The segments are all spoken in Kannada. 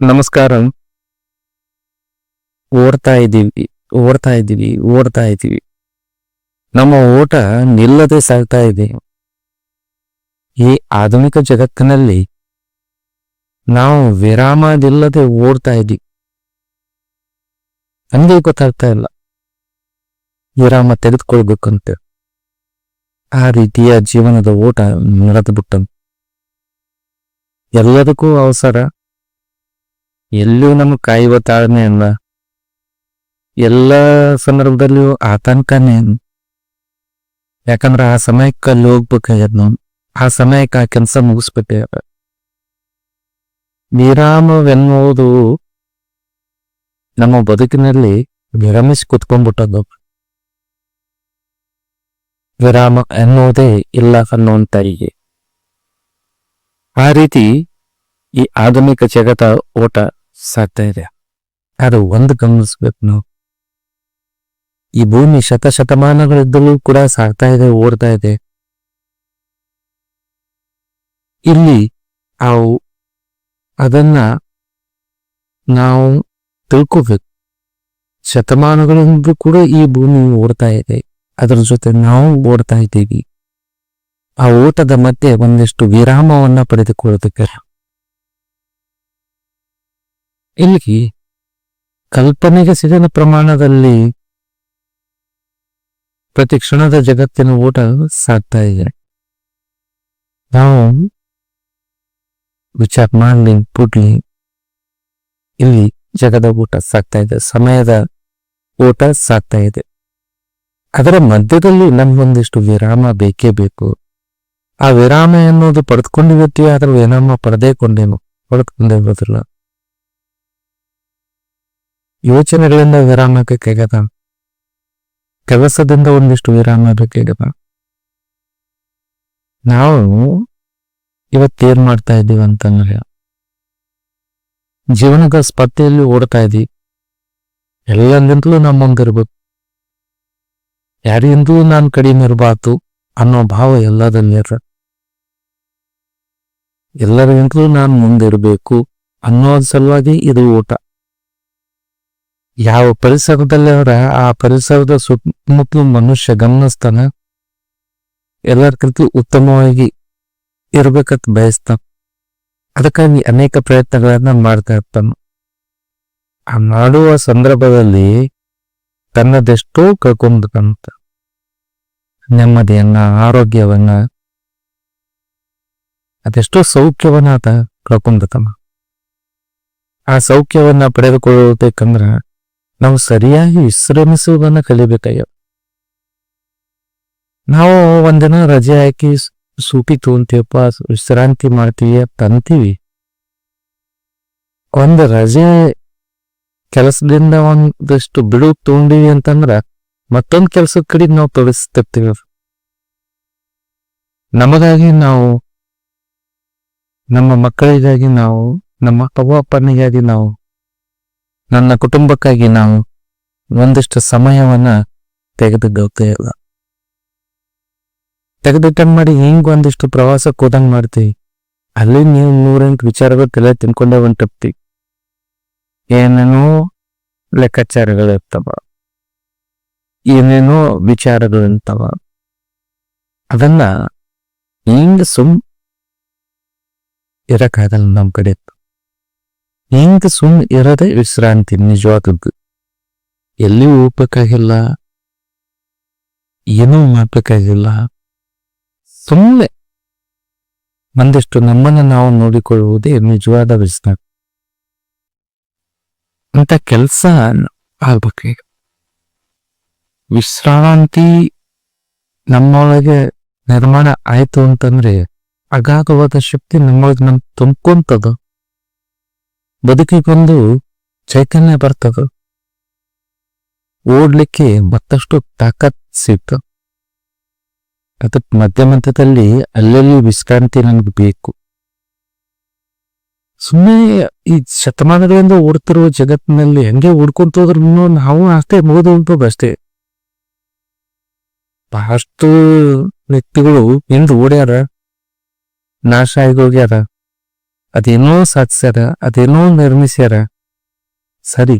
ನಮಸ್ಕಾರ. ಓಡ್ತಾ ಇದ್ದೀವಿ ಓಡ್ತಾ ಇದ್ದೀವಿ ಓಡ್ತಾ ಇದ್ದೀವಿ. ನಮ್ಮ ಓಟ ನಿಲ್ಲದೆ ಸಾಗ್ತಾ ಇದೆ. ಈ ಆಧುನಿಕ ಜಗತ್ತಿನಲ್ಲಿ ನಾವು ವಿರಾಮದಿಲ್ಲದೆ ಓಡ್ತಾ ಇದ್ದೀವಿ. ಹಂಗೆ ಗೊತ್ತಾಗ್ತಾ ಇಲ್ಲ. ವಿರಾಮ ತೆಗೆದುಕೊಳ್ಬೇಕಂತ. ಆ ರೀತಿಯ ಜೀವನದ ಓಟ ನಡೆದು ಬಿಟ್ಟಂತ ಎಲ್ಲದಕ್ಕೂ ಅವಸರ. ಎಲ್ಲಿಯೂ ನಮ್ಗೆ ಕಾಯುವ ತಾಳ್ಮೆ ಅಲ್ಲ ಎಲ್ಲ ಸಂದರ್ಭದಲ್ಲಿಯೂ ಆತಂಕನೇ ಯಾಕಂದ್ರೆ ಆ ಸಮಯಕ್ಕೆ ಅಲ್ಲಿ ಹೋಗ್ಬೇಕಾಗ್ಯದ ನಾವು ಆ ಸಮಯಕ್ಕೆ ಆ ಕೆಲಸ ಮುಗಿಸ್ಬೇಕಾಗ್ಯದ. ವಿರಾಮವೆನ್ನುವುದು ನಮ್ಮ ಬದುಕಿನಲ್ಲಿ ವಿರಮಿಸಿ ಕುತ್ಕೊಂಡ್ಬಿಟ್ಟದ್ದು ವಿರಾಮ ಎನ್ನುವುದೇ ಇಲ್ಲ ಅನ್ನುವಂತಾಗಿ ಆ ರೀತಿ ಈ ಆಧುನಿಕ ಜಗತ್ತ ಓಟ ಸಾಗ್ತಾ ಇದೆ. ಅದು ಒಂದು ಗಮನಿಸ್ಬೇಕು ನಾವು. ಈ ಭೂಮಿ ಶತಶತಮಾನಗಳಿದ್ದಲೂ ಕೂಡ ಸಾಗ್ತಾ ಇದೆ, ಓಡ್ತಾ ಇದೆ. ಇಲ್ಲಿ ಅವು ಅದನ್ನ ನಾವು ತಿಳ್ಕೋಬೇಕು. ಶತಮಾನಗಳಿಂದ ಕೂಡ ಈ ಭೂಮಿ ಓಡ್ತಾ ಇದೆ. ಅದರ ಜೊತೆ ನಾವು ಓಡ್ತಾ ಇದ್ದೀವಿ. ಆ ಓಟದ ಮಧ್ಯೆ ಒಂದಿಷ್ಟು ವಿರಾಮವನ್ನ ಪಡೆದುಕೊಳ್ಳೋದಕ್ಕೆ ಇಲ್ಲಿ ಕಲ್ಪನೆಗೆ ಸಿಗದ ಪ್ರಮಾಣದಲ್ಲಿ ಪ್ರತಿ ಕ್ಷಣದ ಜಗತ್ತಿನ ಊಟ ಸಾಗ್ತಾ ಇದೆ. ನಾವು ವಿಚಾರ ಮಾಡಲಿ ಪುಡ್ಲಿ ಇಲ್ಲಿ ಜಗದ ಊಟ ಸಾಗ್ತಾ ಇದೆ, ಸಮಯದ ಊಟ ಸಾಗ್ತಾ ಇದೆ. ಅದರ ಮಧ್ಯದಲ್ಲಿ ನಮ್ಗೊಂದಿಷ್ಟು ವಿರಾಮ ಬೇಕೇ ಬೇಕು. ಆ ವಿರಾಮ ಎನ್ನುವುದು ಪಡೆದುಕೊಂಡಿರ್ತೀವಿ ಆದ್ರೆ ವಿರಾಮ ಪಡೆದೇ ಕೊಂಡೇನು? ಪಡೆದುಕೊಂಡಿರೋದಿಲ್ಲ ಯೋಚನೆಗಳಿಂದ ವಿರಾಮ ಬೇಕಾಗದ ಕೆಲಸದಿಂದ ಒಂದಿಷ್ಟು ವಿರಾಮ ಬೇಕಾಗದ ನಾವು ಇವತ್ತೇನ್ ಮಾಡ್ತಾ ಇದ್ದೀವಿ ಅಂತಂದ್ರೆ, ಜೀವನದ ಸ್ಪರ್ಧೆಯಲ್ಲಿ ಓಡ್ತಾ ಇದ್ದೀವಿ. ಎಲ್ಲರಿಂದಲೂ ನಮ್ಮ ಮುಂದಿರ್ಬೇಕು ಯಾರಿಂದಲೂ ನಾನು ಕಡಿಮೆ ಇರಬಾರ್ದು ಅನ್ನೋ ಭಾವ ಎಲ್ಲದಲ್ಲಿ ಇರ ಎಲ್ಲರಿಗಿಂತಲೂ ನಾನು ಮುಂದಿರಬೇಕು ಅನ್ನೋ ಸಲುವಾಗಿ ಇದು ಊಟ. ಯಾವ ಪರಿಸರದಲ್ಲಿ ಅವರ ಆ ಪರಿಸರದ ಸುತ್ತಮುತ್ತಲು ಮನುಷ್ಯ ಗಮನಿಸ್ತಾನ ಎಲ್ಲರಿಗಿಂತ ಉತ್ತಮವಾಗಿ ಇರಬೇಕಂತ ಬಯಸ್ತಾನ. ಅದಕ್ಕಾಗಿ ಅನೇಕ ಪ್ರಯತ್ನಗಳನ್ನ ಮಾಡ್ತಾ ಇರ್ತಾನ. ಆ ಮಾಡುವ ಸಂದರ್ಭದಲ್ಲಿ ತನ್ನದೆಷ್ಟೋ ಕಳ್ಕೊಂಡ್ಬೇಕಂತ ನೆಮ್ಮದಿಯನ್ನ, ಆರೋಗ್ಯವನ್ನ, ಅದೆಷ್ಟೋ ಸೌಖ್ಯವನ್ನ ಆತ ಕಳ್ಕೊಂಡ್ಬಿಡ್ತಾನ ಆ ಸೌಖ್ಯವನ್ನ ಪಡೆದುಕೊಳ್ಳಬೇಕಂದ್ರ ನಾವು ಸರಿಯಾಗಿ ವಿಶ್ರಮಿಸುವುದನ್ನ ಕಲಿಬೇಕಾಗ್ಯವ ನಾವು ಒಂದಿನ ರಜೆ ಹಾಕಿ ಸೂಟಿ ತಗೊಂತೀವಪ್ಪ ವಿಶ್ರಾಂತಿ ಮಾಡ್ತೀವಿ ಅಂತ ಅಂತೀವಿ. ಒಂದು ರಜೆ ಕೆಲಸದಿಂದ ಒಂದಷ್ಟು ಬಿಡು ತಗೊಂಡಿವಿ ಅಂತಂದ್ರ ಮತ್ತೊಂದ್ ಕೆಲಸದ ಕಡೆ ನಾವು ತೊಡಗಿಸ್ತಿರ್ತೀವಿ ನಮಗಾಗಿ ನಾವು, ನಮ್ಮ ಮಕ್ಕಳಿಗಾಗಿ ನಾವು, ನಮ್ಮ ಅವ್ವ ಅಪ್ಪನಿಗಾಗಿ ನಾವು ನನ್ನ ಕುಟುಂಬಕ್ಕಾಗಿ ನಾವು ಒಂದಿಷ್ಟು ಸಮಯವನ್ನ ತೆಗೆದುಕೊಳ್ಳುತ್ತೇ ಇಲ್ಲ ತೆಗೆದಿಟ್ಟಂಗ್ ಮಾಡಿ ಹಿಂಗ್ ಒಂದಿಷ್ಟು ಪ್ರವಾಸಕ್ಕೆ ಕೂದಂಗ್ ಮಾಡ್ತೀವಿ. ಅಲ್ಲಿ ನೀವು ನೂರೆಂಟು ವಿಚಾರಗಳು ತಲೆ ತಿನ್ಕೊಂಡೆ ಹೊಂಟಪ್ತಿ ಏನೇನೋ ಲೆಕ್ಕಾಚಾರಗಳು ಇರ್ತವ. ಏನೇನೋ ವಿಚಾರಗಳು ಇರ್ತವ. ಅದನ್ನ ಹಿಂಗ ಸುಮ್ ಇರಕ್ಕಾಗಲ್ಲ ನಮ್ ಕಡೆ. ಹಿಂಗ ಸುಮ್ ಇರೋದೇ ವಿಶ್ರಾಂತಿ ನಿಜವಾದದ್ದು ಎಲ್ಲಿ ಹೋಗ್ಬೇಕಾಗಿಲ್ಲ ಏನೂ ಮಾಡ್ಬೇಕಾಗಿಲ್ಲ? ಸುಮ್ಮನೆ ಒಂದಿಷ್ಟು ನಮ್ಮನ್ನ ನಾವು ನೋಡಿಕೊಳ್ಳುವುದೇ ನಿಜವಾದ ವಿಶ್ರಾಂತಿ. ಅಂತ ಕೆಲಸ ಆಗ್ಬೇಕೀಗ ವಿಶ್ರಾಂತಿ ನಮ್ಮೊಳಗೆ ನಿರ್ಮಾಣ ಆಯ್ತು ಅಂತಂದ್ರೆ ಅಗಾಧವಾದ ಶಕ್ತಿ ನಮ್ಮೊಳಗೆ ನಮ್ ತುಂಬ್ಕೊಂತದ. ಬದುಕಿಗೊಂದು ಚೈತನ್ಯ ಬರ್ತದ. ಓಡ್ಲಿಕ್ಕೆ ಮತ್ತಷ್ಟು ತಾಕತ್ ಸಿಗ್ತ ಅದಕ್ಕೆ ಮಧ್ಯ ಮಧ್ಯದಲ್ಲಿ ಅಲ್ಲಲ್ಲಿ ವಿಶ್ರಾಂತಿ ನನಗೆ ಬೇಕು. ಸುಮ್ಮನೆ ಈ ಶತಮಾನಗಳಿಂದ ಓಡ್ತಿರುವ ಜಗತ್ತಿನಲ್ಲಿ ಹೆಂಗೆ ಓಡ್ಕೊಂತ ಹೋದ್ರು ನಾವು ಅಷ್ಟೇ ಮುಗಿದು ಅಷ್ಟೇ. ಬಹಳಷ್ಟು ವ್ಯಕ್ತಿಗಳು ಹಿಂದ್ ಓಡ್ಯಾರ. ನಾಶ ಆಗಿ ಹೋಗ್ಯಾರ ಅದೇನೋ ಸಾಧಿಸ್ಯಾರ ಅದೇನೋ ನಿರ್ಮಿಸ್ಯಾರ. ಸರಿ.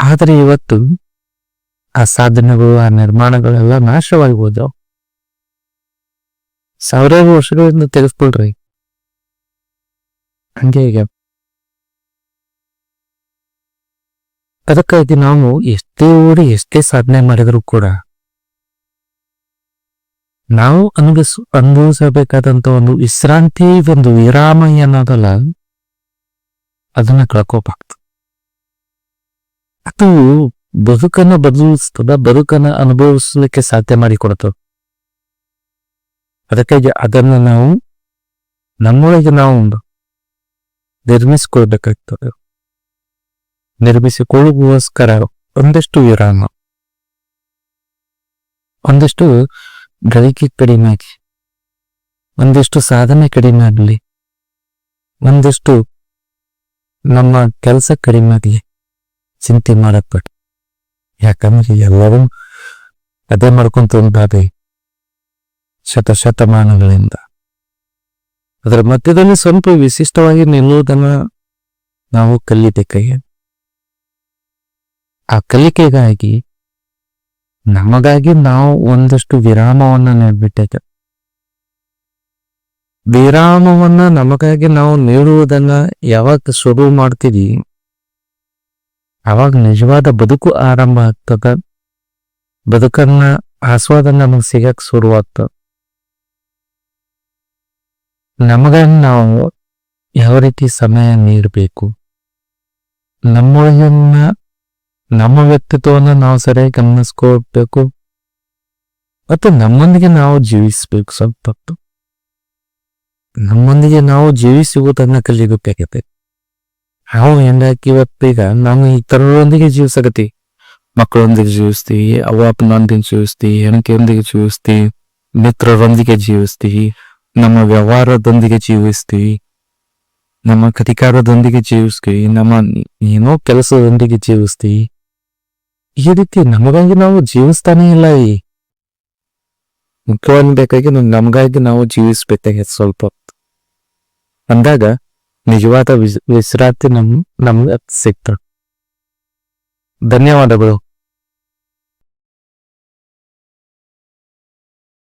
ಆದರೆ ಇವತ್ತು ಆ ಸಾಧನೆಗಳು, ಆ ನಿರ್ಮಾಣಗಳೆಲ್ಲ ನಾಶವಾಗಿ ಹೋದವು ಸಾವಿರಾರು ವರ್ಷಗಳಿಂದ ತೆಗೆಸ್ಕೊಳ್ರಿ ಹಂಗೆ ಈಗ ಅದಕ್ಕಾಗಿ ನಾವು ಎಷ್ಟೇ ಓಡಿ, ಎಷ್ಟೇ ಸಾಧನೆ ಮಾಡಿದ್ರು ಕೂಡ ನಾವು ಅನುಭವಿಸ್ ಅನುಭವಿಸಬೇಕಾದಂತ ಒಂದು ವಿಶ್ರಾಂತಿ ಒಂದು ವಿರಾಮ ಏನದಲ್ಲ ಅದನ್ನ ಕಳ್ಕೋಬಾರ್ದು ಅದು ಬದುಕನ್ನ ಬದಲಿಸ್ತದ, ಬದುಕನ್ನ ಅನುಭವಿಸಲಿಕ್ಕೆ ಸಾಧ್ಯ ಮಾಡಿಕೊಡ್ತದ ಅದಕ್ಕಾಗಿ ಅದನ್ನ ನಾವು ನಮ್ಮೊಳಗೆ ನಾವು ಒಂದು ನಿರ್ಮಿಸಿಕೊಳ್ಬೇಕಾಗ್ತದೆ. ನಿರ್ಮಿಸಿಕೊಳ್ಳುವಸ್ಕರ ಒಂದಷ್ಟು ವಿರಾಮ. ಒಂದಷ್ಟು ಗಳಿಕೆ ಕಡಿಮೆ ಆಗಿ, ಒಂದಿಷ್ಟು ಸಾಧನೆ ಕಡಿಮೆ ಆಗಲಿ, ಒಂದಿಷ್ಟು ನಮ್ಮ ಕೆಲಸ ಕಡಿಮೆ ಆಗಲಿ ಚಿಂತೆ ಮಾಡಕ್ ಯಾಕಂದ್ರೆ ಎಲ್ಲರೂ ಅದೇ ಮಾಡ್ಕೊಂತ ಉಂಟಾದೆ ಶತಶತಮಾನಗಳಿಂದ ಅದರ ಮಧ್ಯದಲ್ಲಿ ಸ್ವಲ್ಪ ವಿಶಿಷ್ಟವಾಗಿ ನಿಲ್ಲುವುದನ್ನ ನಾವು ಕಲಿಬೇಕಾಗಿ ಆ ಕಲಿಕೆಗಾಗಿ ನಮಗಾಗಿ ನಾವು ಒಂದಷ್ಟು ವಿರಾಮವನ್ನ ನೀಡ್ಬಿಟ್ಟೈತೆ ವಿರಾಮವನ್ನ ನಮಗಾಗಿ ನಾವು ನೀಡುವುದನ್ನ ಯಾವಾಗ ಶುರು ಮಾಡ್ತೀವಿ? ಅವಾಗ ನಿಜವಾದ ಬದುಕು ಆರಂಭ ಆಗ್ತದ? ಬದುಕನ್ನ ಆಸ್ವಾದ ನಮಗೆ ಸಿಗಕ್ ಶುರುವಾಗ್ತದ? ನಮಗಾಗಿ ನಾವು ಯಾವ ರೀತಿ ಸಮಯ ನೀಡಬೇಕು? ನಮ್ಮೊಳಗಿನ ನಮ್ಮ ವ್ಯಕ್ತಿತ್ವವನ್ನು ನಾವು ಸರಿಯಾಗಿ ಗಮನಿಸ್ಕೋಬೇಕು ಮತ್ತು ನಮ್ಮೊಂದಿಗೆ ನಾವು ಜೀವಿಸಬೇಕು ಸ್ವಲ್ಪ ಹೊತ್ತು. ನಮ್ಮೊಂದಿಗೆ ನಾವು ಜೀವಿಸುವುದನ್ನ ಕಲಿಬೇಕಾಗತ್ತೆ ನಾವು ಹೆಂಗಾಕಿ ಇವತ್ತೀಗ ನಾವು ಇತರರೊಂದಿಗೆ ಜೀವಿಸಕತಿ ಮಕ್ಕಳೊಂದಿಗೆ ಜೀವಿಸ್ತೀವಿ ಅವ್ವ ಅಪ್ಪನೊಂದಿಗೆ ಜೀವಿಸ್ತೀವಿ ಹೆಣಕೆಯೊಂದಿಗೆ ಜೀವಿಸ್ತೀವಿ ಮಿತ್ರರೊಂದಿಗೆ ಜೀವಿಸ್ತೀವಿ ನಮ್ಮ ವ್ಯವಹಾರದೊಂದಿಗೆ ಜೀವಿಸ್ತೀವಿ ನಮ್ಮ ಕಧಿಕಾರದೊಂದಿಗೆ ಜೀವಿಸ್ತೀವಿ ನಮ್ಮ ಏನೋ ಕೆಲಸದೊಂದಿಗೆ ಜೀವಿಸ್ತೀವಿ ಈ ರೀತಿ ನಮಗಾಗಿ ನಾವು ಜೀವಿಸ್ತಾನೆ ಇಲ್ಲ ಈ. ಮುಖ್ಯವಾಗಿ ನಮಗಾಗಿ ನಾವು ಜೀವಿಸ್ಬೇಕಾಗಿದೆ ಸ್ವಲ್ಪ. ಅಂದಾಗ ನಿಜವಾದ ವಿಶ್ರಾಂತಿ ನಮ್, ನಮ್ಗೆ ಸಿಗ್ತದೆ. ಧನ್ಯವಾದಗಳು.